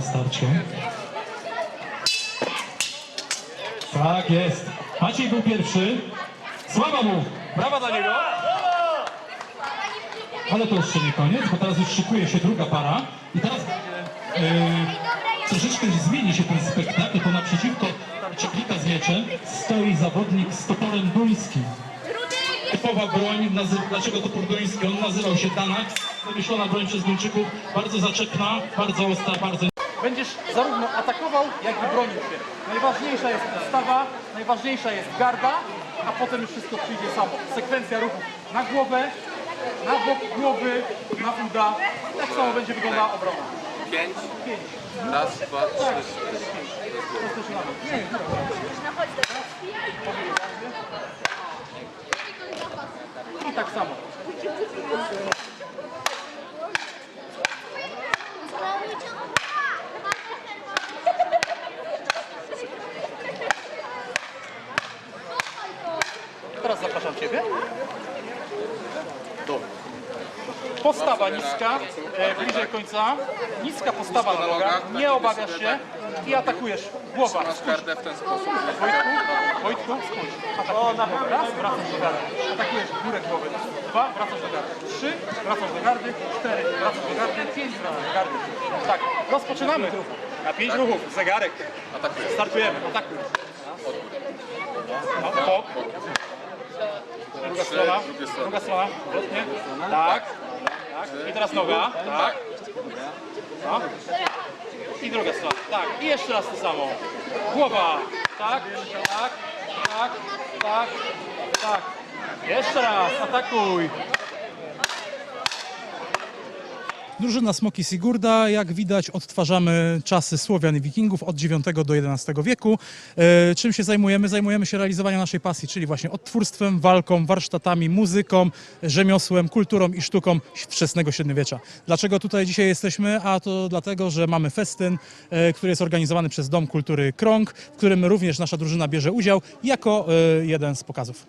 starcie. Tak jest. Maciej był pierwszy. Sława mu! Brawa dla niego! Ale to jeszcze nie koniec, bo teraz już szykuje się druga para. I teraz e, troszeczkę zmieni się ten spektakl, bo naprzeciwko Czeplika z mieczem stoi zawodnik z toporem duńskim. Typowa broń, dlaczego topór duński? On nazywał się Danax, wymyślona broń przez Duńczyków, bardzo zaczepna, bardzo ostra, bardzo Będziesz zarówno atakował, jak i bronił się. Najważniejsza jest postawa, najważniejsza jest garda, a potem już wszystko przyjdzie samo. Sekwencja ruchów na głowę, na bok głowy, na uda. Tak samo będzie wyglądała obrona. Pięć. Pięć. Raz, dwa, trzy, cztery. Rozpoczynamy. Nie, nie. I tak samo. Teraz zapraszam Ciebie. Dobra. Postawa niska, e, bliżej końca. Niska postawa na nogach, nie obawiasz się i atakujesz. Głowa. Masz kartę w ten sposób. Wojtku, Wojtku, spójrz. Atakujesz. Raz, wracasz do gardy. Atakujesz górę głowy. Dwa, wracasz do gardy. Trzy, wracasz do gardy. Cztery, wracasz do gardy. Pięć, wracasz do gardy. Tak, rozpoczynamy. Na pięć ruchów, zegarek. Atakuję. Startujemy, atakuj. No, bok. Druga strona, druga strona, odwrotnie. Tak, tak. I teraz noga, tak. No. I druga strona, tak. I jeszcze raz to samo. Głowa, tak, tak, tak, tak, tak. Jeszcze raz, atakuj. Drużyna Smoki Sigurda, jak widać, odtwarzamy czasy Słowian i Wikingów od IX do XI wieku. E, czym się zajmujemy? Zajmujemy się realizowaniem naszej pasji, czyli właśnie odtwórstwem, walką, warsztatami, muzyką, rzemiosłem, kulturą i sztuką wczesnego średniowiecza. Dlaczego tutaj dzisiaj jesteśmy? A to dlatego, że mamy festyn, e, który jest organizowany przez Dom Kultury Krąg, w którym również nasza drużyna bierze udział jako e, jeden z pokazów.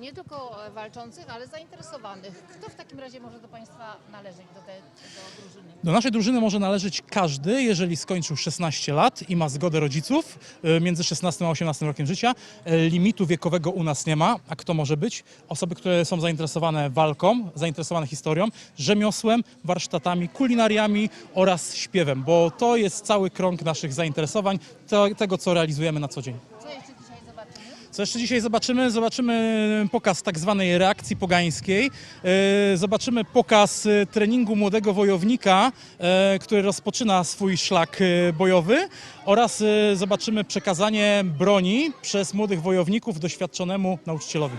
Nie tylko walczących, ale zainteresowanych. Kto w takim razie może do Państwa należeć, do, te, do drużyny? Do naszej drużyny może należeć każdy, jeżeli skończył 16 lat i ma zgodę rodziców e, między 16 a 18 rokiem życia. E, Limitu wiekowego u nas nie ma. A kto może być? Osoby, które są zainteresowane walką, zainteresowane historią, rzemiosłem, warsztatami, kulinariami oraz śpiewem, bo to jest cały krąg naszych zainteresowań, to, tego co realizujemy na co dzień. Co jeszcze dzisiaj zobaczymy? Co jeszcze dzisiaj zobaczymy? Zobaczymy pokaz tak zwanej reakcji pogańskiej. E, Zobaczymy pokaz e, treningu młodego wojownika, e, który rozpoczyna swój szlak bojowy oraz zobaczymy przekazanie broni przez młodych wojowników doświadczonemu nauczycielowi.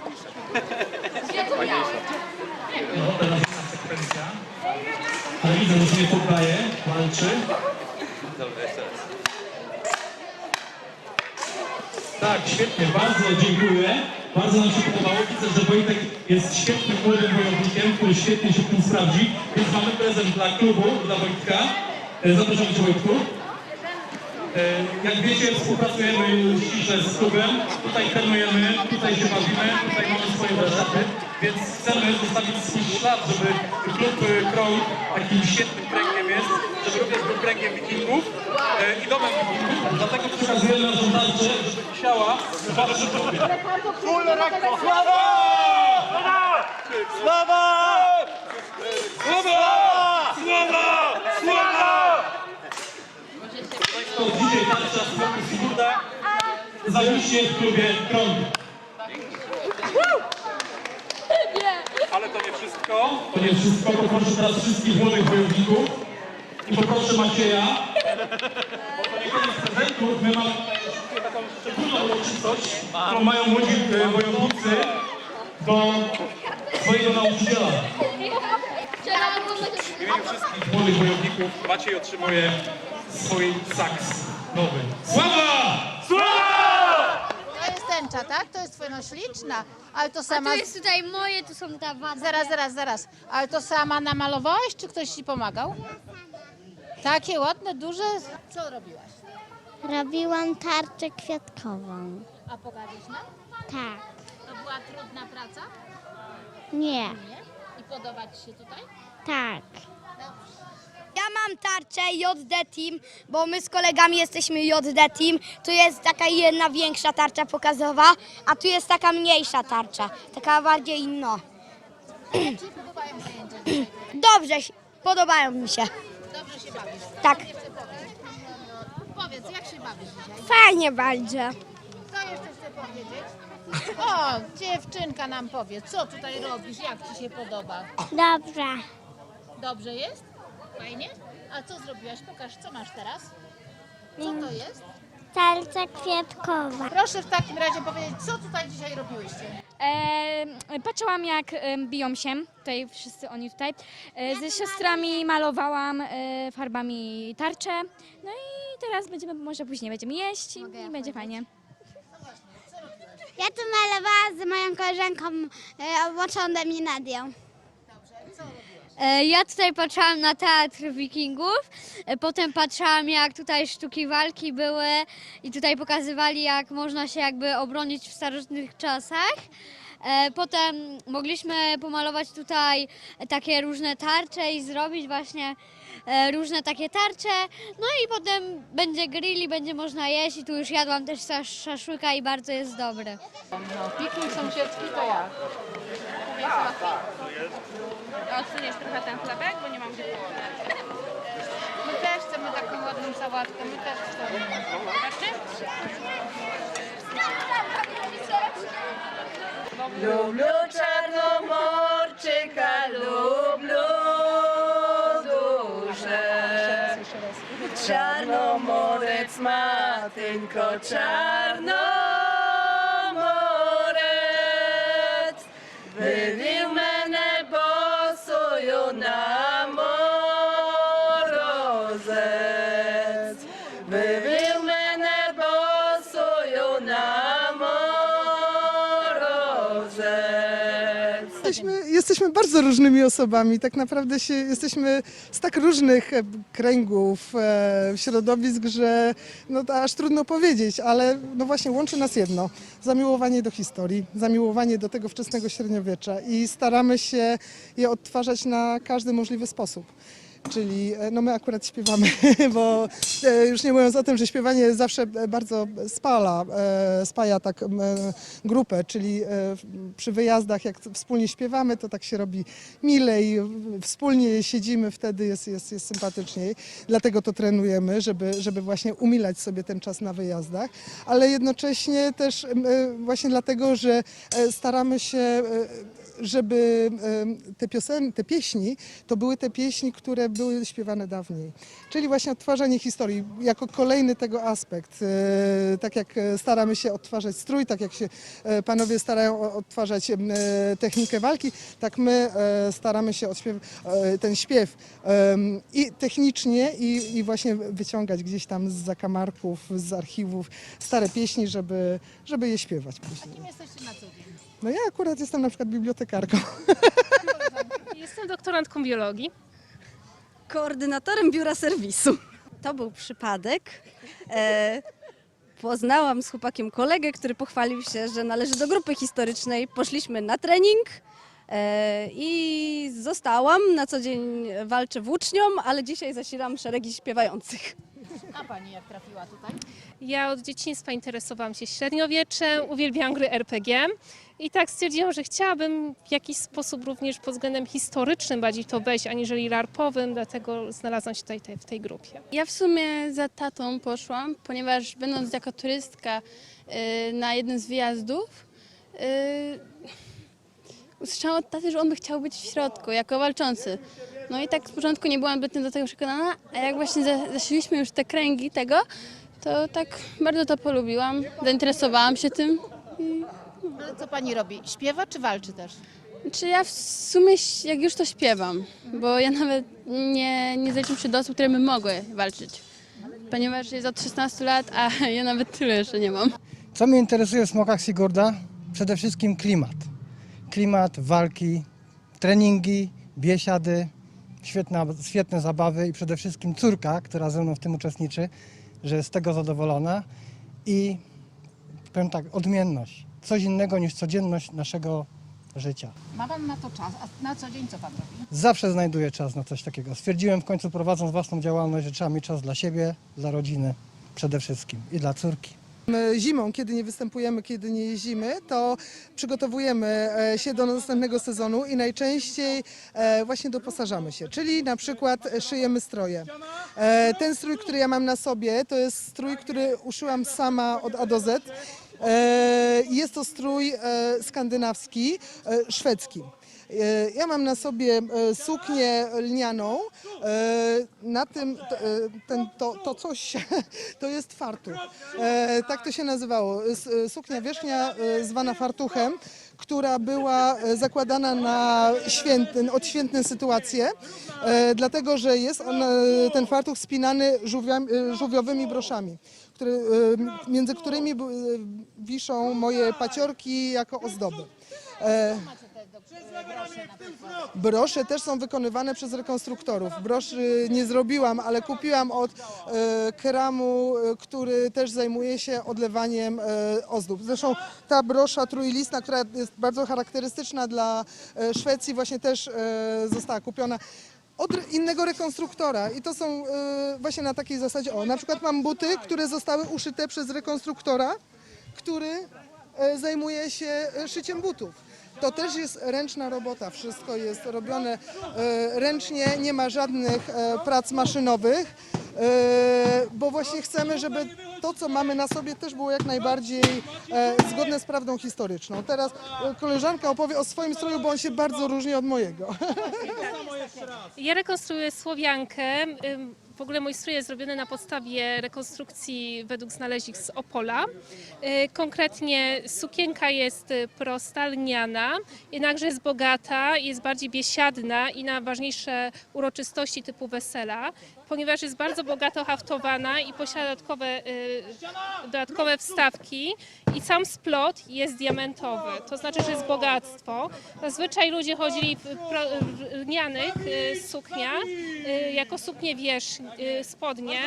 No, teraz sekwencja. Ale widzę, że się poddaje, walczy. Świetnie, bardzo dziękuję. Bardzo nam się podobało. Widzę, że Wojtek jest świetnym młodym wojownikiem, który świetnie się w tym sprawdzi. Więc mamy prezent dla klubu, dla Wojtka. E, Zapraszamy Cię Wojtku. E, Jak wiecie, współpracujemy ściśle z klubem. Tutaj trenujemy, tutaj się bawimy, tutaj mamy swoje warsztaty, więc chcemy zostawić swój ślad, żeby klub Krąg takim świetnym kręgiem jest, żeby również był kręgiem wikingów e, i domem wikingów. Dlatego przekazujemy naszą tarczę, żeby klubie. Full rekord! Sława! Sława! Sława! Sława! Sława! To dzisiaj tarcza Smoku Sigurda zawiśnie w klubie Krąg. Ale to nie wszystko. To nie wszystko. Poproszę teraz wszystkich młodych wojowników i poproszę Macieja, bo to nie koniec prezentów. My mamy taką szczególną uroczystość, którą mają młodzi e, wojownicy do swojego nauczyciela. W imieniu wszystkich młodych wojowników Maciej otrzymuje swój saks nowy. Sława! To jest tęcza, tak? To jest Twoja no śliczna. Ale to A sama... tu jest tutaj moje, tu są ta wada. Zaraz, zaraz, zaraz. Ale to sama namalowałaś, czy ktoś Ci pomagał? Takie ładne, duże... Co robiłaś? Robiłam tarczę kwiatkową. A pokażesz nam? Tak. To była trudna praca? Nie. Nie? I podoba Ci się tutaj? Tak. Dobrze. Ja mam tarczę JD Team, bo my z kolegami jesteśmy JD Team. Tu jest taka jedna większa tarcza pokazowa, a tu jest taka mniejsza tarcza, taka bardziej no. Zajęcia dzisiaj? Dobrze, się- podobają mi się. Dobrze się bawisz. Tak. Powiedz, jak się bawisz dzisiaj? Fajnie bardzo. Co jeszcze chcę powiedzieć? O, dziewczynka nam powie, co tutaj robisz, jak ci się podoba? Dobrze. Dobrze jest? Fajnie? A co zrobiłaś? Pokaż, co masz teraz? Co to jest? Tarcza kwiatkowa. Proszę w takim razie powiedzieć, co tutaj dzisiaj robiłyście? E, patrzyłam jak e, biją się, tutaj wszyscy oni tutaj. E, ze siostrami malowałam e, farbami tarczę. No i teraz będziemy, może później będziemy jeść i, i będzie fajnie. Ja tu malowałam z moją koleżanką e, Watchonem i Nadią. E, Ja tutaj patrzyłam na teatr wikingów, e, potem patrzyłam jak tutaj sztuki walki były i tutaj pokazywali jak można się jakby obronić w starożytnych czasach. E, Potem mogliśmy pomalować tutaj takie różne tarcze i zrobić właśnie e, różne takie tarcze. No i potem będzie grill i będzie można jeść i tu już jadłam też szasz- szaszłyka i bardzo jest dobry. No, piknik sąsiedzki to jak? Odsuniesz trochę ten chlebek, bo nie mam gdzie My też chcemy taką ładną sałatkę, my też chcemy. Lubię czarnomorczyka, lubię duże. Czarnomorec ma tylko czarnomorec. Jesteśmy, jesteśmy bardzo różnymi osobami. Tak naprawdę się, jesteśmy z tak różnych e, kręgów, e, środowisk, że no to aż trudno powiedzieć, ale no właśnie łączy nas jedno. Zamiłowanie do historii, zamiłowanie do tego wczesnego średniowiecza i staramy się je odtwarzać na każdy możliwy sposób. Czyli e, no my akurat śpiewamy, bo e, już nie mówiąc o tym, że śpiewanie zawsze e, bardzo spala, spaja tak grupę, czyli przy wyjazdach jak wspólnie śpiewamy, to tak się robi milej, wspólnie siedzimy, wtedy jest, jest, jest sympatyczniej. Dlatego to trenujemy, żeby, żeby właśnie umilać sobie ten czas na wyjazdach, ale jednocześnie też właśnie dlatego, że staramy się żeby te piosen, te pieśni, to były te pieśni, które były śpiewane dawniej. Czyli właśnie odtwarzanie historii jako kolejny tego aspekt. E, Tak jak e, staramy się odtwarzać strój, tak jak się e, panowie starają odtwarzać technikę walki, tak my staramy się odśpiew, ten śpiew i technicznie i, i właśnie wyciągać gdzieś tam z zakamarków, z archiwów stare pieśni, żeby, żeby je śpiewać później. Kim jesteście na co dzień? No ja akurat jestem na przykład bibliotekarką. Jestem doktorantką biologii. Koordynatorem biura serwisu. To był przypadek. E, poznałam z chłopakiem kolegę, który pochwalił się, że należy do grupy historycznej. Poszliśmy na trening e, i zostałam. Na co dzień walczę włócznią, ale dzisiaj zasilam szeregi śpiewających. A pani jak trafiła tutaj? Ja od dzieciństwa interesowałam się średniowieczem, uwielbiałam gry RPG i tak stwierdziłam, że chciałabym w jakiś sposób również pod względem historycznym bardziej to wejść, aniżeli larpowym, dlatego znalazłam się tutaj w tej grupie. Ja w sumie za tatą poszłam, ponieważ będąc jako turystka y, na jednym z wyjazdów, y, usłyszałam od taty, że on by chciał być w środku, jako walczący. No i tak z początku nie byłam zbytnio do tego przekonana, a jak właśnie za- zaszyliśmy już te kręgi tego, to tak bardzo to polubiłam, zainteresowałam się tym. Ale co pani robi? Śpiewa czy walczy też? Czy ja w sumie jak już to śpiewam, bo ja nawet nie, nie zaliczam się do osób, które by mogły walczyć. Ponieważ jest od 16 lat, a ja nawet tyle jeszcze nie mam. Co mnie interesuje w smokach Sigurda? Przede wszystkim klimat. Klimat, walki, treningi, biesiady, świetna, świetne zabawy i przede wszystkim córka, która ze mną w tym uczestniczy, że jest z tego zadowolona i powiem tak, odmienność. Coś innego niż codzienność naszego życia. Ma pan na to czas, a na co dzień co pan robi? Zawsze znajduję czas na coś takiego. Stwierdziłem w końcu prowadząc własną działalność, że trzeba mieć czas dla siebie, dla rodziny przede wszystkim i dla córki. Zimą, kiedy nie występujemy, kiedy nie jeździmy, to przygotowujemy e, się do następnego sezonu i najczęściej e, właśnie doposażamy się, czyli na przykład e, szyjemy stroje. Ten strój, który ja mam na sobie, to jest strój, który uszyłam sama od A do Z. E, Jest to strój e, skandynawski, e, szwedzki. Ja mam na sobie suknię lnianą. Na tym ten, to, to coś to jest fartuch. Tak to się nazywało. Suknia wierzchnia zwana fartuchem, która była e, zakładana na święty, odświętne sytuacje, e, dlatego że jest on, e, ten fartuch spinany żółwiami, żółwiowymi broszami, które, e, między którymi wiszą moje paciorki jako ozdoby. Brosze też są wykonywane przez rekonstruktorów. Broszy nie zrobiłam, ale kupiłam od e, keramu, e, który też zajmuje się odlewaniem e, ozdób. Zresztą ta brosza trójlistna, która jest bardzo charakterystyczna dla Szwecji, właśnie też została kupiona od innego rekonstruktora i to są właśnie na takiej zasadzie, o na przykład mam buty, które zostały uszyte przez rekonstruktora, który zajmuje się szyciem butów. To też jest ręczna robota, wszystko jest robione e, ręcznie, nie ma żadnych e, prac maszynowych, e, bo właśnie chcemy, żeby to, co mamy na sobie, też było jak najbardziej zgodne z prawdą historyczną. Teraz koleżanka opowie o swoim stroju, bo on się bardzo różni od mojego. Ja rekonstruuję Słowiankę. W ogóle mój strój jest zrobiony na podstawie rekonstrukcji według znalezisk z Opola. Y, Konkretnie sukienka jest y, prosta, lniana, jednakże jest bogata, jest bardziej biesiadna i na ważniejsze uroczystości typu wesela, ponieważ jest bardzo bogato haftowana i posiada dodatkowe, y, dodatkowe wstawki i sam splot jest diamentowy, to znaczy, że jest bogactwo. Zazwyczaj ludzie chodzili w, lnianych y, sukniach, y, jako suknie wierzch, spodnie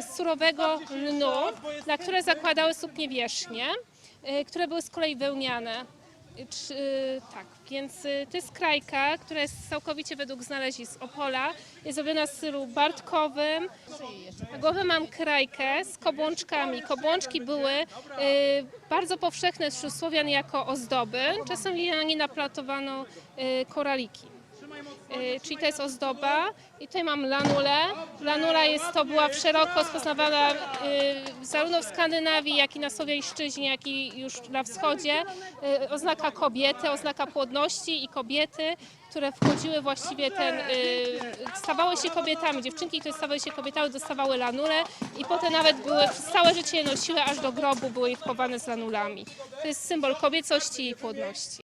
z surowego lnu, na które zakładały suknie wierzchnie, które były z kolei wełniane. Y, Czy, y, tak, więc y, to jest krajka, która jest całkowicie według znalezisk Opola. Jest zrobiona w stylu bartkowym. Na głowie mam krajkę z kobłączkami. Kobłączki były y, bardzo powszechne wśród Słowian jako ozdoby. Czasem na nie naplatowano y, koraliki. Y, czyli to jest ozdoba. I tutaj mam lanulę. Lanula jest, to była szeroko rozpoznawana y, zarówno w Skandynawii, jak i na Słowiańszczyźnie, jak i już na wschodzie. Y, oznaka kobiety, oznaka płodności i kobiety, które wchodziły właściwie ten, stawały się kobietami. Dziewczynki, które stawały się kobietami, dostawały lanulę i potem nawet były, całe życie je nosiły, aż do grobu były je wchowane z lanulami. To jest symbol kobiecości i płodności.